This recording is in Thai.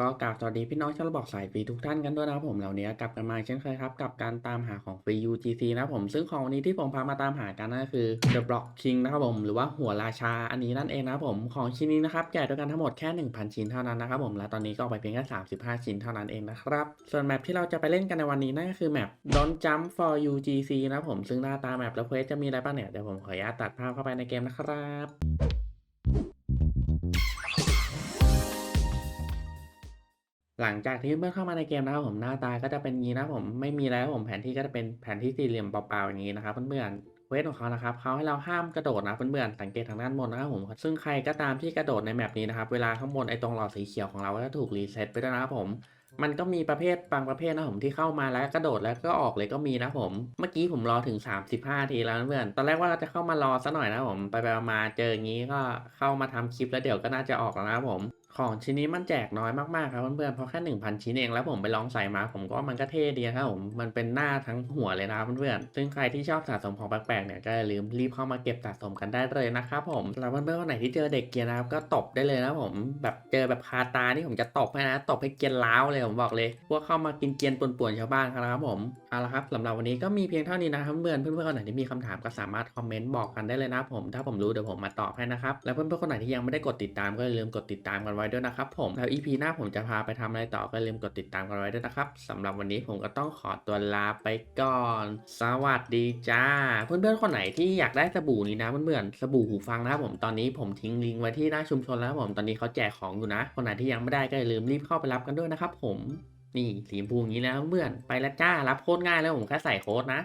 ก็กราบสวัสดีพี่น้องชาวระบอกสายฟรีทุกท่านกันด้วยนะครับผมเหล่านี้กลับกันมาเช่นเคยครับกับการตามหาของฟรี UGC นะครับผมซึ่งของวันนี้ที่ผมพามาตามหากันนั่นก็คือ The Block King นะครับผมหรือว่าหัวราชาอันนี้นั่นเองนะครับผมของชิ้นนี้นะครับแจกด้วยกันทั้งหมดแค่ 1,000 ชิ้นเท่านั้นนะครับผมและตอนนี้ก็ออกไปเพียงแค่35 ชิ้นเท่านั้นเองนะครับส่วนแมปที่เราจะไปเล่นกันในวันนี้นั่นก็คือแมป Don't Jump for UGC นะครับผมซึ่งหน้าตาแมปและเควสจะมีอะไรบ้างเนี่ยเดี๋ยวผมขออนุญาตตัดภาพเข้าไปในเกมนะครับ หลังจากที่เมื่อเข้ามาในเกมนะครับผมหน้าตาก็จะเป็นงี้นะครับผมไม่มีแล้วผมแผนที่ก็จะเป็นแผนที่สี่เหลี่ยมเปล่าๆอย่างนี้นะครับเพื่อนๆเวสของเขานะครับเขาให้เราห้ามกระโดดนะเพื่อนๆสังเกตทางด้านบนนะครับผมซึ่งใครก็ตามที่กระโดดในแมปนี้นะครับเวลาข้างบนไอ้ตรงหลอดสีเขียวของเราก็จะถูกรีเซ็ตไปด้วยนะครับผมมันก็มีประเภทบางประเภทนะผมที่เข้ามาแล้วกระโดดแล้วก็ออกเลยก็มีนะผม เมื่อกี้ผมรอถึง 35 ทีแล้วเพื่อน ตอนแรกว่าจะเข้ามารอซะหน่อยนะผม ไปไปมาเจออย่างนี้ก็เข้ามาทำคลิปแล้วเดี๋ยวก็น่าจะออกแล้วนะผม ของชิ้นนี้มันแจกน้อยมากๆครับเพื่อนๆเพราะแค่1,000ชิ้นเองแล้วผมไปลองใส่มาผมก็มันก็เท่ดีครับผมมันเป็นหน้าทั้งหัวเลยนะเพื่อนๆซึ่งใครที่ชอบสะสมของแปลกๆเนี่ยก็อย่าลืมรีบเข้ามาเก็บสะสมกันได้เลยนะครับผมแล้วเพื่อนๆคนไหนที่เจอเด็กเกียร์นะครับก็ตบได้เลยนะผมแบบเจอแบบคาตานี่ผมจะตบให้นะตบให้เกียร์ล้าวเลยผมบอกเลยพวกเข้ามากินเกียร์ป่วนๆชาวบ้านครับผมเอาละครับสำหรับวันนี้ก็มีเพียงเท่านี้นะครับเพื่อนเพื่อนๆคนไหนที่มีคำถามก็สามารถคอมเมนต์บอกกันได้เลยนะผมถ้าผมรู้เดี๋ยวผมมาตอบให้นะครับแล้วเพื่อนๆคนไหนที่ยังไม่ได้กดติดตามก็อย่าลืมกดติดตามกันไว้ด้วยนะครับผมแล้ว EP หน้าผมจะพาไปทำอะไรต่อก็อย่าลืมกดติดตามกันไว้ด้วยนะครับสำหรับวันนี้ผมก็ต้องขอตัวลาไปก่อน สวัสดีจ้า เพื่อนๆคนไหนที่อยากได้สบู่นี้นะเพื่อนๆสบู่หูฟังนะครับผมตอนนี้ผมทิ้งลิงก์ไว้ที่หน้าชุมชนแล้วผมตอนนี้เขาแจกของอยู่นะ คนไหนที่ยังไม่ได้ก็อย่าลืมรีบเข้าไปรับกันด้วยนะครับผมนี่สีชมพูอย่างนี้แล้วเพื่อนไปแล้วจ้ารับโค้ดง่ายแล้วผมแค่ใส่โค้ดนะ